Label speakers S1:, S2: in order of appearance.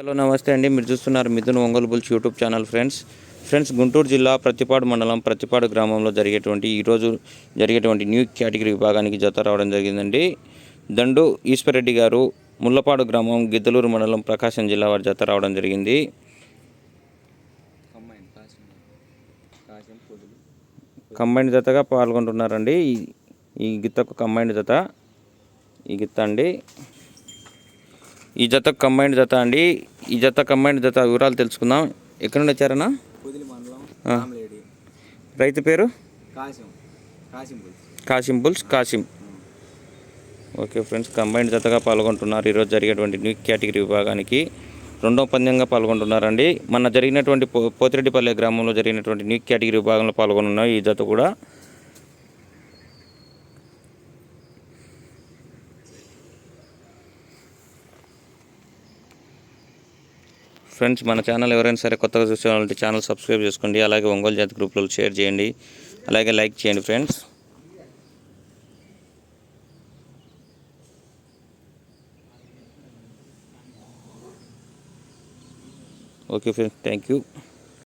S1: Hello నమస్తే అండి. మీరు చూస్తున్నారు Mithun Ongole bulls YouTube channel friends. Friends Guntur జిల్లా ప్రతిపాడు మండలం ప్రతిపాడు గ్రామంలో జరిగేటువంటి ఈరోజు జరిగేటువంటి న్యూ కేటగిరీ విభాగానికి జత రావడం జరిగిందండి. దండు ఈశ్వరెడ్డి గారు ముల్లపాడు గ్రామం గిద్దలూరు మండలం ప్రకాశం జిల్లా వారి జత రావడం జరిగింది. కంబైండ్ జతగా పాల్గొంటున్నారండి. ఈ- ఈ గిత్తకు కంబైండ్ జత ఈ గిత్త అండి. ఈ జత కంబైండ్ జత అండి. ఈ జత కంబైండ్ జత వివరాలు తెలుసుకుందాం. ఎక్కడ నుండి వచ్చారన్నా రైతు పేరు? Kasim bulls. Kasim okay friends combined జతగా పాల్గొంటున్నారు. ఈరోజు జరిగేటువంటి న్యూ కేటగిరీ విభాగానికి రెండో పందెంగా పాల్గొంటున్నారండి. మన జరిగినటువంటి పో పోతిరెడ్డిపల్లె గ్రామంలో జరిగినటువంటి న్యూ కేటగిరీ విభాగంలో పాల్గొనున్నారు ఈ జత కూడా ఫ్రెండ్స్ మన ఛానల్ ఎవరైనా సరే కొత్తగా చూసేవాళ్ళంటే ఛానల్ సబ్స్క్రైబ్ చేసుకోండి. అలాగే ఒంగోలు జాతి గ్రూప్లో షేర్ చేయండి. అలాగే లైక్ చేయండి friends. Okay friends thank you.